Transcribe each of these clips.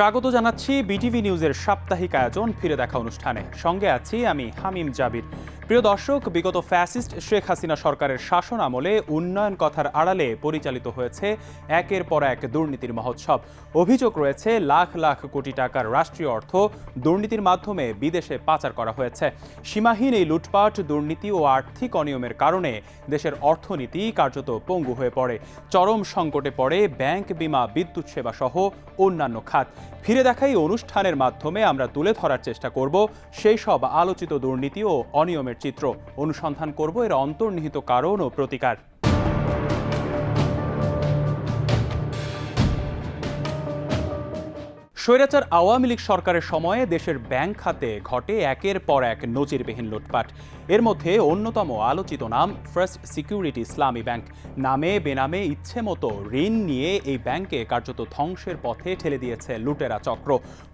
স্বাগত জানাচ্ছি বিটিভি নিউজের সাপ্তাহিক আয়োজন ফিরে দেখা অনুষ্ঠানে। সঙ্গে আছি আমি হামিম জাবির। প্রিয় দর্শক, বিগত ফ্যাসিস্ট শেখ হাসিনা সরকারের শাসন আমলে উন্নয়ন কথার আড়ালে পরিচালিত হয়েছে একের পর এক দুর্নীতির মহোৎসব। অভিযোগ রয়েছে, লাখ লাখ কোটি টাকার রাষ্ট্রীয় অর্থ দুর্নীতির মাধ্যমে বিদেশে পাচার করা হয়েছে। সীমাহীন এই লুটপাট, দুর্নীতি ও আর্থিক অনিয়মের কারণে দেশের অর্থনীতি কার্যত পঙ্গু হয়ে পড়ে। চরম সংকটে পড়ে ব্যাংক বিমা, বিদ্যুৎ সেবা সহ অন্যান্য খাত। ফিরে দেখা এই অনুষ্ঠানের মাধ্যমে আমরা তুলে ধরার চেষ্টা করব সেই সব আলোচিত দুর্নীতি ও অনিয়মের চিত্র। অনুসন্ধান করব, এর অন্তর্নিহিত কারণ ও প্রতিকার। স্বৈরাচার আওয়ামী লীগ সরকারের সময়ে দেশের ব্যাংক খাতে ঘটে একের পর এক নজিরবিহীন লুটপাট। এর মধ্যে অন্যতম আলোচিত নাম ফার্স্ট সিকিউরিটি ইসলামী ব্যাংক নামে বেনামে ইচ্ছে মতো ঋণ নিয়ে এই ব্যাংকে কার্যত ধ্বংসের পথে ঠেলে দিয়েছে লুটেরা চক্র।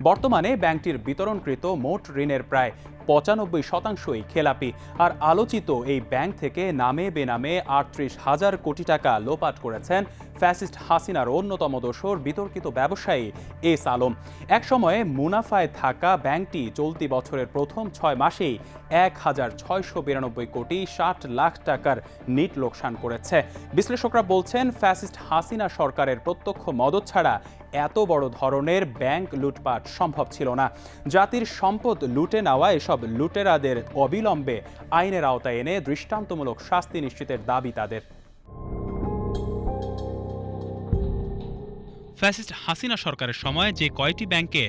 বর্তমানে ব্যাংকটির বিতরণকৃত মোট ঋণের প্রায় পঁচানব্বই শতাংশই খেলাপি। আর আলোচিত এই ব্যাংক থেকে নামে বেনামে আটত্রিশ হাজার কোটি টাকা লোপাট করেছেন ফ্যাসিস্ট হাসিনার অন্যতম দোসর বিতর্কিত ব্যবসায়ী এস আলম। একসময়ে মুনাফায় থাকা ব্যাংকটি চলতি বছরের প্রথম ছয় মাসেই এক হাজার ছয়শো বিরানব্বই কোটি ষাট লাখ টাকার নিট লোকসান করেছে। বিশ্লেষকরা বলছেন, ফ্যাসিস্ট হাসিনা সরকারের প্রত্যক্ষ মদত ছাড়া এত বড় ধরনের ব্যাংক লুটপাট সম্ভব ছিল না। জাতির সম্পদ লুটে নেওয়া, এসব লুটেরাদের অবিলম্বে আইনের আওতায় এনে দৃষ্টান্তমূলক শাস্তি নিশ্চিতের দাবি তাদের। ফ্যাসিস্ট হাসিনা সরকারের সময় যে কয়টি ব্যাংকে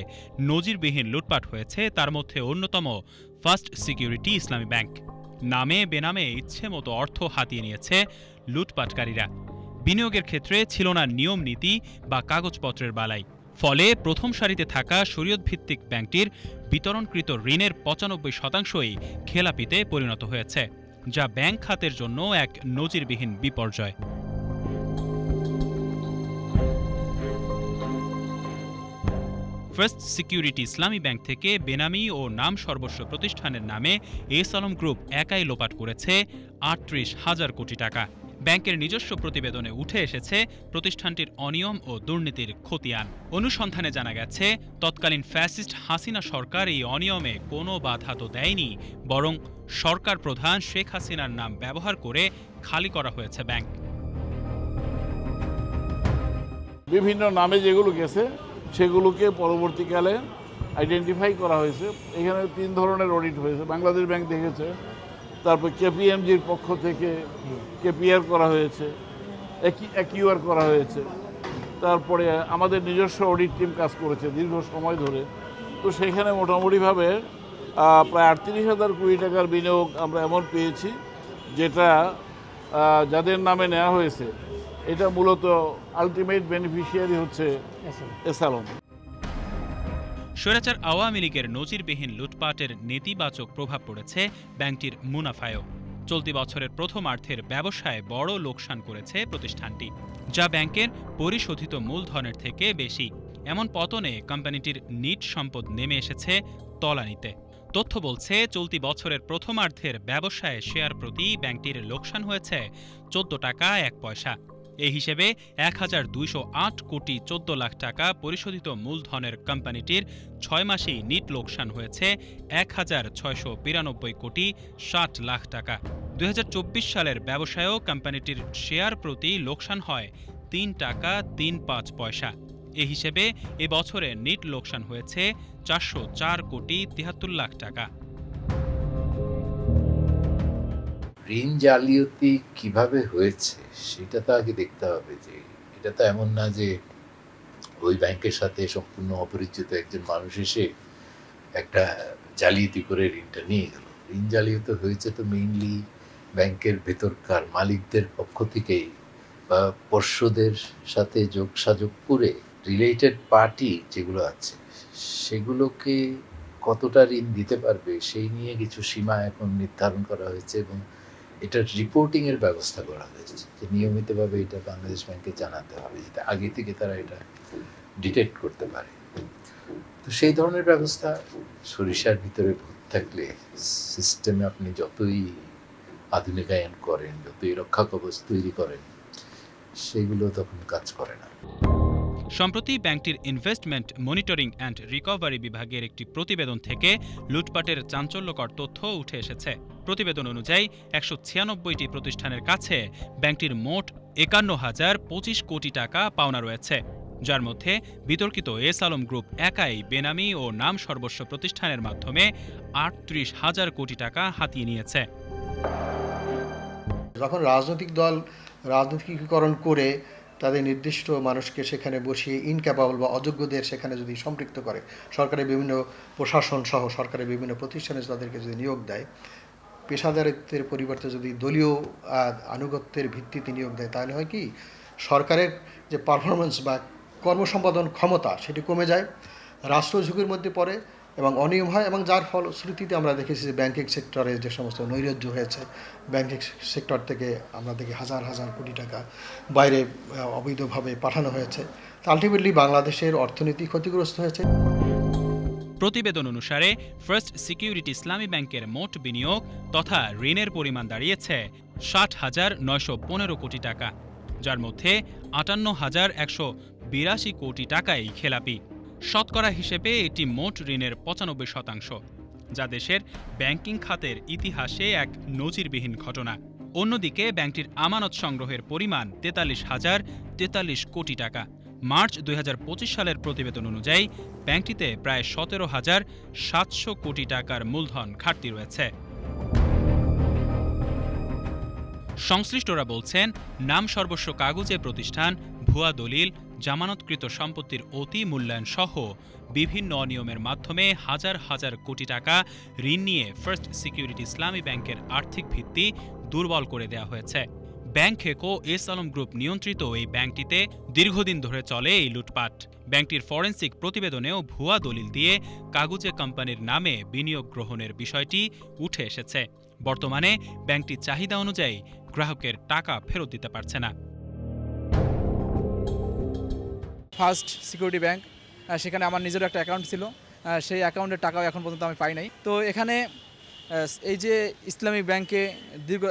নজিরবিহীন লুটপাট হয়েছে, তার মধ্যে অন্যতম ফার্স্ট সিকিউরিটি ইসলামী ব্যাংক। নামে বেনামে ইচ্ছে মতো অর্থ হাতিয়ে নিয়েছে লুটপাটকারীরা। বিনিয়োগের ক্ষেত্রে ছিল না নিয়ম, নীতি বা কাগজপত্রের বালাই। ফলে প্রথম সারিতে থাকা শরীয়ত ভিত্তিক ব্যাংকটির বিতরণকৃত ঋণের পঁচানব্বই শতাংশই খেলাপিতে পরিণত হয়েছে, যা ব্যাংক খাতের জন্য এক নজিরবিহীন বিপর্যয়। ফার্স্ট সিকিউরিটি ইসলামী ব্যাংক থেকে বেনামি ও নাম সর্বস্ব প্রতিষ্ঠানের নামে এস আলম গ্রুপ একাই লোপাট করেছে আটত্রিশ হাজার কোটি টাকা। ব্যাংকের নিজস্ব প্রতিবেদনে উঠে এসেছে প্রতিষ্ঠানটির অনিয়ম ও দুর্নীতির খতিয়ান। অনুসন্ধানে জানা গেছে, তৎকালীন ফ্যাসিস্ট হাসিনা সরকার এই অনিয়মে কোনো বাধা তো দেয়নি, বরং সরকার প্রধান শেখ হাসিনার নাম ব্যবহার করে খালি করা হয়েছে ব্যাংক। বিভিন্ন নামে যেগুলো গেছে সেগুলোকে পরবর্তীকালে আইডেন্টিফাই করা হয়েছে। এখানে তিন ধরনের অডিট হয়েছে। বাংলাদেশ ব্যাংক দেখেছে। তারপর কেপিএমজির পক্ষ থেকে কেপিআর করা হয়েছে। একিউআর করা হয়েছে। তারপরে আমাদের নিজস্ব অডিট টিম কাজ করেছে দীর্ঘ সময় ধরে। তো সেখানে মোটামুটিভাবে প্রায় আটত্রিশ হাজার কোটি টাকার বিনিয়োগ আমরা এমন পেয়েছি, যেটা যাদের নামে নেওয়া হয়েছে এটা মূলত আলটিমেট বেনিফিশিয়ারি হচ্ছে এসালম স্বৈরাচার আওয়ামী লীগের নজিরবিহীন লুটপাটের নেতিবাচক প্রভাব পড়েছে ব্যাংকটির মুনাফায়ও। চলতি বছরের প্রথমার্ধের ব্যবসায় বড় লোকসান করেছে প্রতিষ্ঠানটি যা ব্যাংকের পরিশোধিত মূলধনের থেকে বেশি। এমন পতনে কোম্পানিটির নিট সম্পদ নেমে এসেছে তলানিতে। তথ্য বলছে চলতি বছরের প্রথমার্ধের ব্যবসায় শেয়ার প্রতি ব্যাংকটির লোকসান হয়েছে চোদ্দ টাকা এক পয়সা। এই হিসেবে এক হাজার দুইশো আট কোটি চোদ্দ লাখ টাকা পরিশোধিত মূলধনের কোম্পানিটির ছয় মাসেই নিট লোকসান হয়েছে এক হাজার ছয়শো বিরানব্বই কোটি ষাট লাখ টাকা। দু হাজার চব্বিশ সালের ব্যবসায়ও কোম্পানিটির শেয়ার প্রতি লোকসান হয় তিন টাকা তিন পাঁচ পয়সা। এ হিসেবে এ বছরে নিট লোকসান হয়েছে চারশো চার কোটি তিয়াত্তর লাখ টাকা। ঋণ জালিয়াতি কীভাবে হয়েছে, সেটা তো আগে দেখতে হবে যে, এটা তো এমন না যে ওই ব্যাংকের সাথে সম্পূর্ণ অপরিচিত একজন মানুষ এসে একটা জালিয়াতি করে ঋণটা নিয়ে গেল। ঋণ জালিয়াতি হয়েছে তো মেইনলি ব্যাংকের ভেতরকার মালিকদের পক্ষ থেকেই বা পর্ষদের সাথে যোগ সাযোগ করে রিলেটেড পার্টি যেগুলো আছে, সেগুলোকে কতটা ঋণ দিতে পারবে, সেই নিয়ে কিছু সীমা এখন নির্ধারণ করা হয়েছে এবং এটার রিপোর্টিং এর ব্যবস্থা করা হয়েছে যে নিয়মিতভাবে এটা বাংলাদেশ ব্যাংকে জানাতে হবে যেটা আগে থেকে তারা এটা ডিটেক্ট করতে পারে। তো সেই ধরনের ব্যবস্থা সরিষার ভিতরে ভূত থাকলে সিস্টেমে আপনি যতই আধুনিকায়ন করেন, যতই রক্ষা কবচ তৈরি করেন সেগুলো তখন কাজ করে না। সম্প্রতি ব্যাংকটির ইনভেস্টমেন্ট মনিটরিং অ্যান্ড রিকভারি বিভাগের একটি প্রতিবেদন থেকে লুটপাটের চাঞ্চল্যকর তথ্য উঠে এসেছে। প্রতিবেদন অনুযায়ী, একশো ছিয়ানব্বইটি প্রতিষ্ঠানের কাছে ব্যাংকটির মোট একান্ন হাজার পঁচিশ কোটি টাকা পাওনা রয়েছে, যার মধ্যে বিতর্কিত এস আলম গ্রুপ একাই বেনামি ও নাম সর্বস্ব প্রতিষ্ঠানের মাধ্যমে আটত্রিশ হাজার কোটি টাকা হাতিয়ে নিয়েছে। যখন রাজনৈতিক দল রাজনৈতিকীকরণ করে তাদের নির্দিষ্ট মানুষকে সেখানে বসিয়ে ইনক্যাপাবল বা অযোগ্যদের সেখানে যদি সম্পৃক্ত করে, সরকারের বিভিন্ন প্রশাসন সহ সরকারের বিভিন্ন প্রতিষ্ঠানে তাদেরকে যদি নিয়োগ দেয়, পেশাদারিত্বের পরিবর্তে যদি দলীয় আনুগত্যের ভিত্তিতে নিয়োগ দেয়, তাহলে হয় কি, সরকারের যে পারফরমেন্স বা কর্মসম্পাদন ক্ষমতা সেটি কমে যায়, রাষ্ট্র ঝুঁকির মধ্যে পড়ে এবং অনিয়ম হয় এবং যার ফলশ্রুতিতে আমরা দেখেছি যে ব্যাংকিং সেক্টরে যে সমস্ত নৈরাজ্য হয়েছে, ব্যাংকিং সেক্টর থেকে আমরা দেখি হাজার হাজার কোটি টাকা বাইরে অবৈধভাবে পাঠানো হয়েছে। আলটিমেটলি বাংলাদেশের অর্থনীতি ক্ষতিগ্রস্ত হয়েছে। প্রতিবেদন অনুসারে ফার্স্ট সিকিউরিটি ইসলামী ব্যাংকের মোট বিনিয়োগ তথা ঋণের পরিমাণ দাঁড়িয়েছে ষাট হাজার নয়শো পনেরো কোটি টাকা, যার মধ্যে আটান্ন হাজার একশো বিরাশি কোটি টাকাই খেলাপি। শতকরা হিসেবে এটি মোট ঋণের পঁচানব্বই শতাংশ, যা দেশের ব্যাংকিং খাতের ইতিহাসে এক নজিরবিহীন ঘটনা। অন্যদিকে, ব্যাংকটির আমানত সংগ্রহের পরিমাণ তেতাল্লিশ হাজার তেতাল্লিশ কোটি টাকা। মার্চ দুই হাজার পঁচিশ সালের প্রতিবেদন অনুযায়ী, ব্যাংকটিতে প্রায় সতেরো হাজার সাতশো কোটি টাকার মূলধন ঘাটতি রয়েছে। সংশ্লিষ্টরা বলছেন, নাম সর্বস্ব কাগজে প্রতিষ্ঠান ভুয়া দলিল, জামানতকৃত সম্পত্তির অতি মূল্যায়ন সহ বিভিন্ন অনিয়মের মাধ্যমে হাজার হাজার কোটি টাকা ঋণ নিয়ে ফার্স্ট সিকিউরিটি ইসলামী ব্যাংকের আর্থিক ভিত্তি দুর্বল করে দেওয়া হয়েছে। ব্যাংক হেকো এস আলম গ্রুপ নিয়ন্ত্রিত এই ব্যাংকটিতে দীর্ঘদিন ধরে চলে এই লুটপাট। ব্যাংকটির ফরেন্সিক প্রতিবেদনেও ভুয়া দলিল দিয়ে কাগুজে কোম্পানির নামে বিনিয়োগ গ্রহণের বিষয়টি উঠে এসেছে। বর্তমানে ব্যাংকটি চাহিদা অনুযায়ী গ্রাহকের টাকা ফেরত দিতে পারছে না। ফার্স্ট সিকিউরিটি ব্যাংক সেখানে আমার নিজের একটা অ্যাকাউন্ট ছিল। সেই অ্যাকাউন্টের টাকাও এখন পর্যন্ত আমি পাই নাই। তো এখানে এই যে ইসলামিক ব্যাংকে দীর্ঘ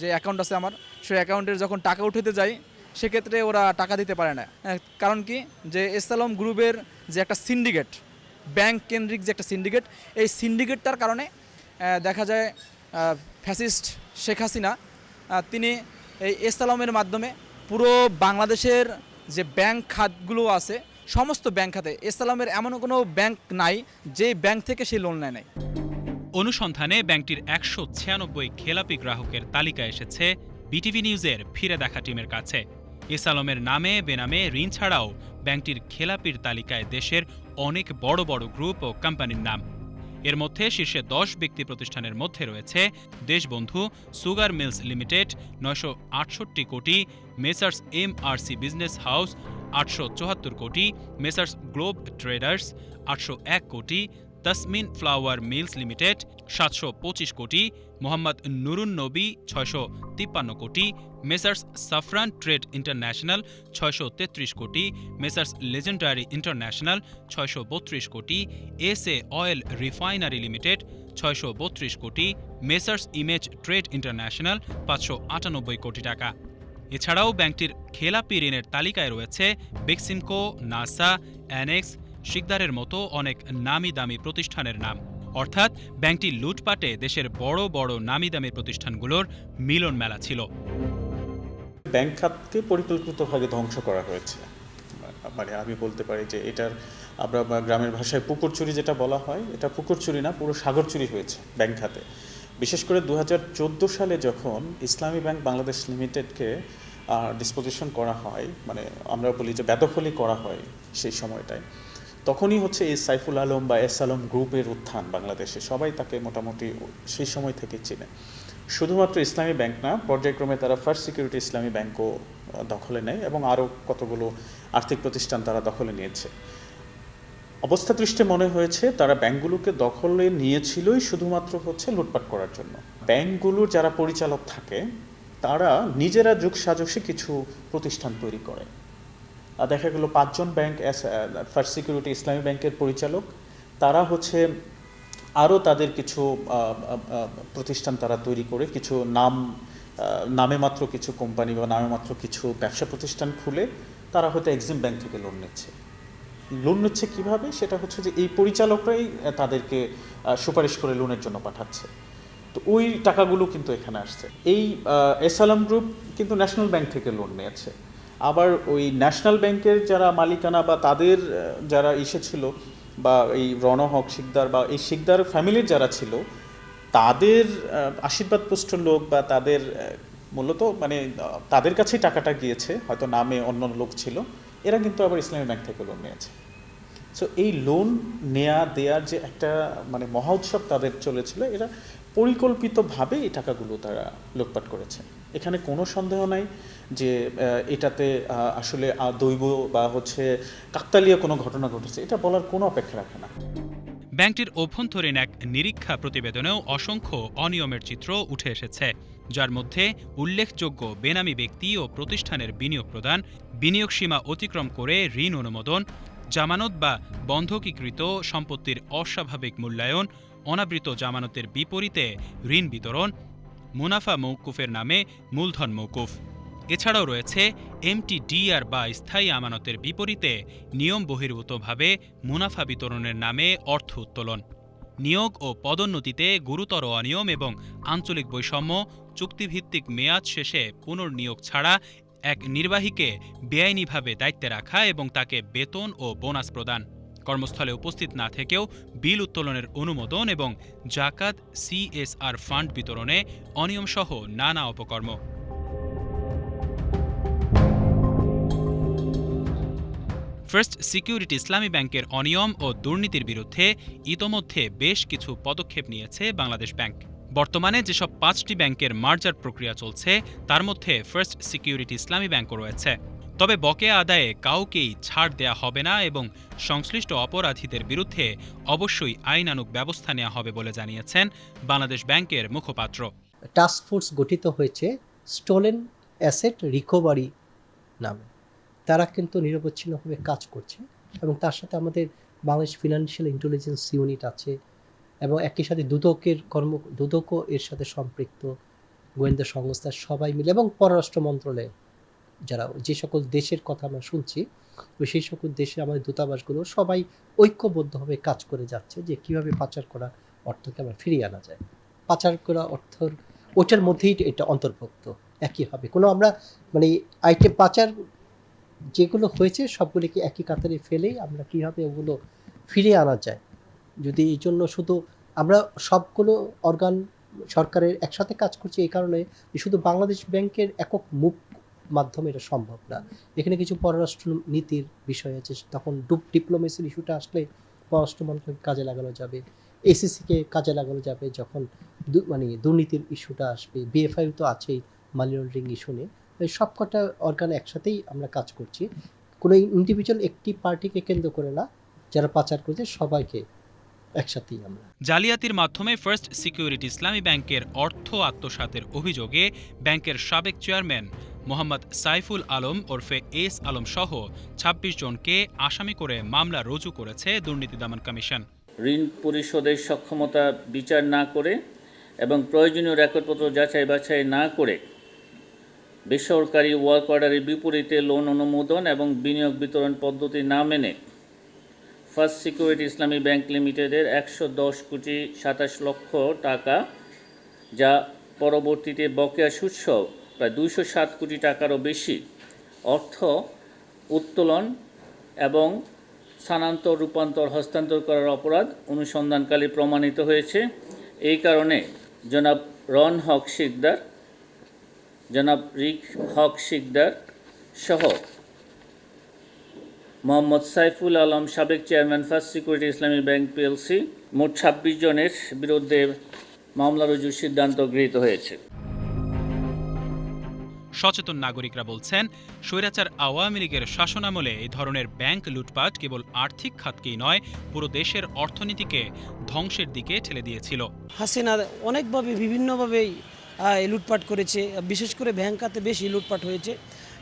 যে অ্যাকাউন্ট আছে আমার, সেই অ্যাকাউন্টের যখন টাকা উঠাতে যাই, সেক্ষেত্রে ওরা টাকা দিতে পারে না। কারণ কি? যে এসালম গ্রুপের যে একটা সিন্ডিকেট, ব্যাংক কেন্দ্রিক যে একটা সিন্ডিকেট, এই সিন্ডিকেটটার কারণে দেখা যায় ফ্যাসিস্ট শেখ হাসিনা তিনি এই এসালমের মাধ্যমে পুরো বাংলাদেশের যে ব্যাংক খাতগুলো আছে, সমস্ত ব্যাংক খাতে, এসালামের এমন কোনো ব্যাংক নাই যে ব্যাংক থেকে সে লোন নেয় নাই। অনুসন্ধানে ব্যাংকটির একশো ছিয়ানব্বই খেলাপি গ্রাহকের তালিকা এসেছে বিটিভি নিউজের ফিরে দেখা টিমের কাছে। এস নামে, বেনামে ঋণ ছাড়াও ব্যাংকটির খেলাপির তালিকায় দেশের অনেক বড় বড় গ্রুপ ও কোম্পানির নাম। এর মধ্যে শীর্ষে দশ ব্যক্তি প্রতিষ্ঠানের মধ্যে রয়েছে দেশবন্ধু, সুগার মিলস লিমিটেড, নয়শো আটষট্টি কোটি, messrs M R C business house, আটশো চুয়াত্তর কোটি, মেসার্স গ্লোব ট্রেডার্স, আটশো এক কোটি তাসমিন ফ্লাওয়ার মিলস লিমিটেড, সাতশো পঁচিশ কোটি, মোহাম্মদ নুরুন নবী, ছয়শো তিপ্পান্ন কোটি, মেসার্স সাফরান ট্রেড ইন্টারন্যাশনাল, ছয়শো তেত্রিশ কোটি, মেসার্স লেজেন্ডারি ইন্টারন্যাশনাল, ছয়শো বত্রিশ কোটি S A oil refinery limited, ছয়শো বত্রিশ কোটি, মেসার্স ইমেজ ট্রেড ইন্টারন্যাশনাল, পাঁচশো আটানব্বই কোটি টাকা। এছাড়াও ব্যাংকটির খেলাপি ঋণের তালিকায় রয়েছে বেক্সিমকো, নাসা, অ্যানেক্স শিকদারের মতো অনেক নামি দামি প্রতিষ্ঠানের নাম। অর্থাৎ ব্যাংকটি লুটপাটে দেশের বড় বড় নামি দামি প্রতিষ্ঠানগুলোর মিলন মেলা ছিল। ব্যাংক খাতকে পরিকল্পিতভাবে ধ্বংস করা হয়েছে। মানে আমি বলতে পারি যে এটার আমরা গ্রামের ভাষায় পুকুর চুরি যেটা বলা হয়, এটা পুকুর চুরি না, পুরো সাগর চুরি হয়েছে ব্যাংক খাতে। বিশেষ করে দু হাজার চোদ্দ সালে যখন ইসলামী ব্যাংক বাংলাদেশ লিমিটেডকে ডিসপোজিশন করা হয় মানে আমরা বলি যে বেদখলি করা হয় সেই সময়টায় তখনই হচ্ছে এই সাইফুল আলম বা এস আলম গ্রুপের উত্থান বাংলাদেশে। সবাই তাকে মোটামুটি সেই সময় থেকে চেনে। শুধুমাত্র ইসলামী ব্যাংক না, পর্যায়ক্রমে তারা ফার্স্ট সিকিউরিটি ইসলামী ব্যাংকও দখলে নেয় এবং আরও কতগুলো আর্থিক প্রতিষ্ঠান তারা দখলে নিয়েছে। অবস্থা দৃষ্টে মনে হয়েছে, তারা ব্যাংকগুলোকে দখলে নিয়েছিলই শুধুমাত্র হচ্ছে লুটপাট করার জন্য। ব্যাংকগুলোর যারা পরিচালক থাকে, তারা নিজেরা যুগ সাজসে কিছু প্রতিষ্ঠান তৈরি করে। দেখা গেল পাঁচজন ব্যাংক ফার্স্ট সিকিউরিটি ইসলামী ব্যাংকের পরিচালক। তারা হচ্ছে আরও তাদের কিছু প্রতিষ্ঠান তারা তৈরি করে। কিছু নাম নামে মাত্র কিছু কোম্পানি বা নামে মাত্র কিছু ব্যবসা প্রতিষ্ঠান খুলে তারা হয়তো এক্সিম ব্যাংক থেকে লোন নিচ্ছে। লোন নিচ্ছে কীভাবে? সেটা হচ্ছে যে এই পরিচালকরাই তাদেরকে সুপারিশ করে লোনের জন্য পাঠাচ্ছে। তো ওই টাকাগুলো কিন্তু এখানে আসছে। এই এসালাম গ্রুপ কিন্তু ন্যাশনাল ব্যাংক থেকে লোন নিয়েছে। আবার ওই ন্যাশনাল ব্যাংকের যারা মালিকানা বা তাদের যারা ইসে ছিল বা এই রণ হক শিকদার বা এই শিকদার ফ্যামিলির যারা ছিল তাদের আহ, আশীর্বাদ পুষ্ট লোক বা তাদের মূলত মানে তাদের কাছেই টাকাটা গিয়েছে হয়তো নামে অন্য লোক ছিল। এরা কিন্তু আবার ইসলামী ব্যাংক থেকে লোন নিয়েছে। সো এই লোন নেয়া দেয়ার যে একটা মানে মহা উৎসব তাদের চলেছিল এরা পরিকল্পিতভাবে এই টাকাগুলো তারা লোটপাট করেছে। এখানে কোনো সন্দেহ নাই যে এটাতে আসলে দৈব বা হচ্ছে কাকতালীয় কোনো ঘটনা ঘটেছে। এটা বলার কোনো অপেক্ষা রাখে না। ব্যাংকটির অভ্যন্তরীণ এক নিরীক্ষা প্রতিবেদনেও অসংখ্য অনিয়মের চিত্র উঠে এসেছে, যার মধ্যে উল্লেখযোগ্য বেনামি ব্যক্তি ও প্রতিষ্ঠানের বিনিয়োগ প্রদান, বিনিয়োগ সীমা অতিক্রম করে ঋণ অনুমোদন, জামানত বা বন্ধকীকৃত সম্পত্তির অস্বাভাবিক মূল্যায়ন অনাবৃত জামানতের বিপরীতে ঋণ বিতরণ, মুনাফা মৌকুফের নামে মূলধন মৌকুফ এছাড়াও রয়েছে এমটিডিআর বা স্থায়ী আমানতের বিপরীতে নিয়ম বহির্ভূতভাবে মুনাফা বিতরণের নামে অর্থ উত্তোলন। নিয়োগ ও পদোন্নতিতে গুরুতর অনিয়ম এবং আঞ্চলিক বৈষম্য, চুক্তিভিত্তিক মেয়াদ শেষে পুনর্নিয়োগ ছাড়া এক নির্বাহীকে বেআইনিভাবে দায়িত্বে রাখা এবং তাকে বেতন ও বোনাস প্রদান। কর্মস্থলে উপস্থিত না থেকেও বিল উত্তোলনের অনুমোদন এবং জাকাত, সিএসআর ফান্ড বিতরণে অনিয়মসহ নানা অপকর্ম। ফার্স্ট সিকিউরিটি ইসলামী ব্যাংকের অনিয়ম ও দুর্নীতির বিরুদ্ধে ইতোমধ্যে বেশ কিছু পদক্ষেপ নিয়েছে বাংলাদেশ ব্যাংক। বর্তমানে যেসব পাঁচটি ব্যাংকের মার্জার প্রক্রিয়া চলছে, তার মধ্যে ফার্স্ট সিকিউরিটি ইসলামী ব্যাংকও রয়েছে। তবে বকেয়া আদায়ে কাউকেই ছাড় দেয়া হবে না এবং সংশ্লিষ্ট অপরাধীদের বিরুদ্ধে অবশ্যই আইনানুগ ব্যবস্থা নেওয়া হবে বলে জানিয়েছেন বাংলাদেশ ব্যাংকের মুখপাত্র। টাস্ক ফোর্স গঠিত হয়েছে স্টোলেন অ্যাসেট রিকভারি নামে। তারা কিন্তু নিরবচ্ছিন্নভাবে কাজ করছে এবং তার সাথে আমাদের বাংলাদেশ ফিনান্সিয়াল ইন্টেলিজেন্স ইউনিট আছে এবং একই সাথে দুদকের কর্ম, দুদকও এর সাথে সম্পৃক্ত গোয়েন্দা সংস্থা সবাই মিলে এবং পররাষ্ট্র মন্ত্রণালয়। যারা যে সকল দেশের কথা আমরা শুনছি সেই সকল দেশে আমাদের দূতাবাসগুলো সবাই ঐক্যবদ্ধভাবে কাজ করে যাচ্ছে যে কীভাবে পাচার করা অর্থকে আমরা ফিরিয়ে আনা যায়। পাচার করা অর্থর, ওটার মধ্যেই এটা অন্তর্ভুক্ত একই হবে কোনো আমরা মানে আইটেম পাচার যেগুলো হয়েছে সবগুলিকে একই কাতারে ফেলেই আমরা কীভাবে ওগুলো ফিরিয়ে আনা যায়? যদি এই জন্য শুধু আমরা সবগুলো অর্গান সরকারের একসাথে কাজ করছি এই কারণে শুধু বাংলাদেশ ব্যাংকের একক মুখ মাধ্যমে এটা সম্ভব না। এখানে কিছু পররাষ্ট্র নীতির বিষয় আছে, তখন ডুপ ডিপ্লোমেসির ইস্যুটা আসলে পররাষ্ট্র মন্ত্রণালয়কে কাজে লাগানো যাবে এসিসিকে কাজে লাগানো যাবে যখন মানে দুর্নীতির ইস্যুটা আসবে বিএফআই তো আছেই মানি লন্ডারিং ইস্যু নিয়ে। তো এই সবকটা অর্গান একসাথেই আমরা কাজ করছি। কোনো ইন্ডিভিজুয়াল একটি পার্টিকে কেন্দ্র করে না, যারা পাচার করছে সবাইকে একসাথেই আমরা। জালিয়াতির মাধ্যমে ফার্স্ট সিকিউরিটি ইসলামী ব্যাংকের অর্থ আত্মসাতের অভিযোগে ব্যাংকের সাবেক চেয়ারম্যান মোহাম্মদ সাইফুল আলম ওরফে এস আলম সহ ২৬ জনকে আসামি করে মামলা রুজু করেছে দুর্নীতি দমন কমিশন। ঋণ পরিশোধের সক্ষমতা বিচার না করে এবং প্রয়োজনীয় রেকর্ডপত্র যাচাই বাছাই না করে বেসরকারি ওয়ার্ক অর্ডারের বিপরীতে লোন অনুমোদন এবং বিনিয়োগ বিতরণ পদ্ধতি না মেনে ফার্স্ট সিকিউরিটি ইসলামী ব্যাংক লিমিটেডের একশো দশ কোটি সাতাশ লক্ষ টাকা যা পরবর্তীতে বকেয়া সুদসহ প্রায় দুইশো সাত কোটি টাকারও বেশি অর্থ উত্তোলন এবং স্থানান্তর, রূপান্তর, হস্তান্তর করার অপরাধ অনুসন্ধানকালে প্রমাণিত হয়েছে। এই কারণে জনাব রন হক শিকদার, জনাব রিক হক শিকদার সহ মোহাম্মদ সাইফুল আলম সাবেক chairman First Security Islami Bank PLC, মোট ছাব্বিশ জনের বিরুদ্ধে মামলা রুজুর সিদ্ধান্ত গৃহীত হয়েছে। সচেতন নাগরিকরা বলছেন, স্বৈরাচার আওয়ামী লীগের শাসনামলে এই ধরনের ব্যাংক লুটপাট কেবল আর্থিক খাতকেই নয়, পুরো দেশের অর্থনীতিকে ধ্বংসের দিকে ঠেলে দিয়েছিল। হাসিনা অনেকভাবে এই লুটপাট করেছে। বিশেষ করে ব্যাংক খাতে বেশি লুটপাট হয়েছে।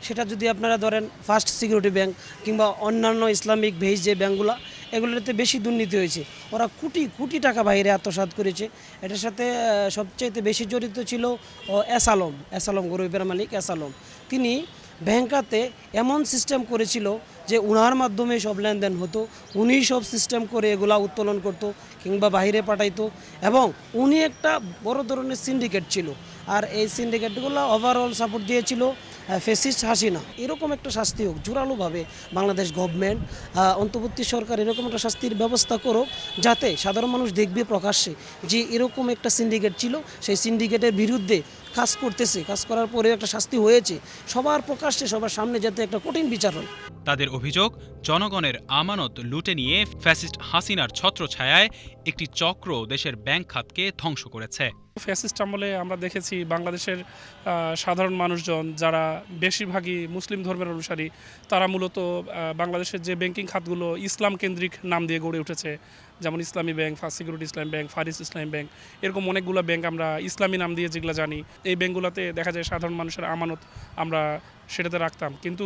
সেটা যদি আপনারা ধরেন ফার্স্ট সিকিউরিটি ব্যাংক কিংবা অন্যান্য ইসলামিক ভেজ যে ব্যাংকগুলো এগুলোতে বেশি দুর্নীতি হয়েছে। ওরা কোটি কোটি টাকা বাইরে আত্মসাত করেছে। এটার সাথে সবচাইতে বেশি জড়িত ছিল এস আলম এস আলম গরিবের মালিক, এস আলম। তিনি ব্যাংকাতে এমন সিস্টেম করেছিল যে উনার মাধ্যমে সব লেনদেন হতো উনি সব সিস্টেম করে এগুলা উত্তোলন করতো কিংবা বাইরে পাঠাইতো এবং উনি একটা বড় ধরনের সিন্ডিকেট ছিল। আর এই সিন্ডিকেটগুলো ওভারঅল সাপোর্ট দিয়েছিল ফেসিস্ট হাসিনা। এরকম একটা শাস্তি হোক, জোরালোভাবে বাংলাদেশ গভর্নমেন্ট অন্তর্বর্তী সরকার এরকম একটা শাস্তির ব্যবস্থা করো যাতে সাধারণ মানুষ দেখবে, প্রকাশ্যে যে এরকম একটা সিন্ডিকেট ছিল, সেই সিন্ডিকেটের বিরুদ্ধে কাজ করতেছে, কাজ করার পরে একটা শাস্তি হয়েছে। সবার প্রকাশ্যে, সবার সামনে যাতে একটা কঠিন বিচার হয়। তাদের অভিযোগ, জনগণের আমানত লুটে নিয়ে ফ্যাসিস্ট হাসিনার ছত্রছায়ায় একটি চক্র দেশের ব্যাংক খাতকে ধ্বংস করেছে। ফ্যাসিস্ট আমলে আমরা দেখেছি বাংলাদেশের সাধারণ মানুষজন যারা বেশিরভাগই মুসলিম ধর্মের অনুসারী, তারা মূলত বাংলাদেশের যে ব্যাংকিং খাতগুলো ইসলাম কেন্দ্রিক নাম দিয়ে গড়ে উঠেছে, যেমন Islami Bank, First Security Islam Bank, Faris Islam Bank, এরকম অনেকগুলো ব্যাংক আমরা ইসলামী নাম দিয়ে যেগুলো জানি, এই ব্যাংকগুলোতে দেখা যায় সাধারণ মানুষের আমানত আমরা সেটাতে রাখতাম। কিন্তু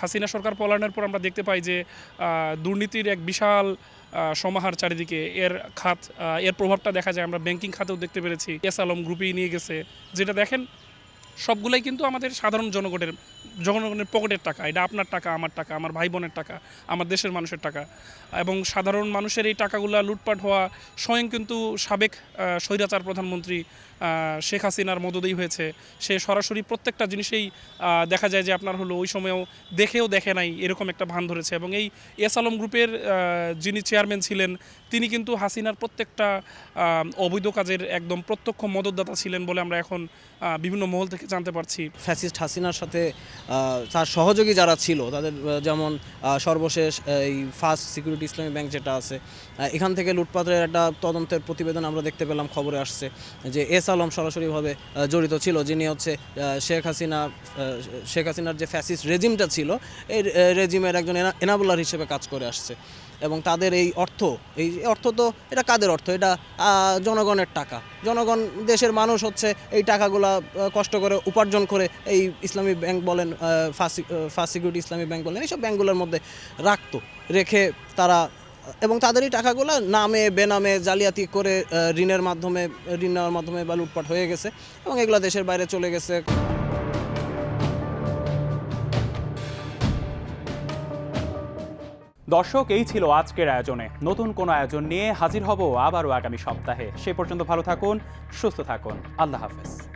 হাসিনা সরকার পলায়নের পর আমরা দেখতে পাই যে দুর্নীতির এক বিশাল সমাহার চারিদিকে। এর খাত এর প্রভাবটা দেখা যায়। আমরা ব্যাংকিং খাতেও দেখতে পেরেছি। এস আলম গ্রুপেই নিয়ে গেছে। যেটা দেখেন সবগুলাই কিন্তু আমাদের সাধারণ জনগণের জনগণের পকেটের টাকা। এটা আপনার টাকা, আমার টাকা, আমার ভাই বোনের টাকা, আমার দেশের মানুষের টাকা। এবং সাধারণ মানুষের এই টাকাগুলো লুটপাট হওয়া স্বয়ং কিন্তু সাবেক স্বৈরাচার প্রধানমন্ত্রী শেখ হাসিনার মদতেই হয়েছে। সে সরাসরি প্রত্যেকটা জিনিসেই দেখা যায় যে আপনার হলো ওই সময়েও দেখেও দেখে নাই, এরকম একটা ভান ধরেছে। এবং এই এস আলম গ্রুপের যিনি চেয়ারম্যান ছিলেন, তিনি কিন্তু হাসিনার প্রত্যেকটা অবৈধ কাজের একদম প্রত্যক্ষ মদতদাতা ছিলেন বলে আমরা এখন বিভিন্ন মহল থেকে জানতে পারছি। ফ্যাসিস্ট হাসিনার সাথে তার সহযোগী যারা ছিল, তাদের যেমন সর্বশেষ এই ফার্স্ট সিকিউরিটি ইসলামী ব্যাংক যেটা আছে এখান থেকে লুটপাটের একটা তদন্তের প্রতিবেদন আমরা দেখতে পেলাম, খবরে আসছে যে এস আলম সরাসরিভাবে জড়িত ছিল, যিনি হচ্ছে শেখ হাসিনা শেখ হাসিনার যে ফ্যাসিস্ট রেজিমটা ছিল, এই রেজিমের একজন এনা- এনাবলার হিসেবে কাজ করে আসছে। এবং তাদের এই অর্থ এই অর্থ তো এটা কাদের অর্থ? এটা জনগণের টাকা। জনগণ, দেশের মানুষ হচ্ছে এই টাকাগুলা কষ্ট করে উপার্জন করে এই ইসলামী ব্যাংক বলেন First First Security Islami Bank বলেন, এইসব ব্যাংকগুলোর মধ্যে রাখতো, রেখে তারা, এবং তাদের এই টাকাগুলো নামে, বেনামে জালিয়াতি করে ঋণের মাধ্যমে, ঋণ নেওয়ার মাধ্যমে বা লুটপাট হয়ে গেছে এবং এগুলো দেশের বাইরে চলে গেছে। দর্শক, এই ছিল আজকের আয়োজনে। নতুন কোনো আয়োজন নিয়ে হাজির হব আবারও আগামী সপ্তাহে। সে পর্যন্ত ভালো থাকুন, সুস্থ থাকুন। আল্লাহ হাফেজ।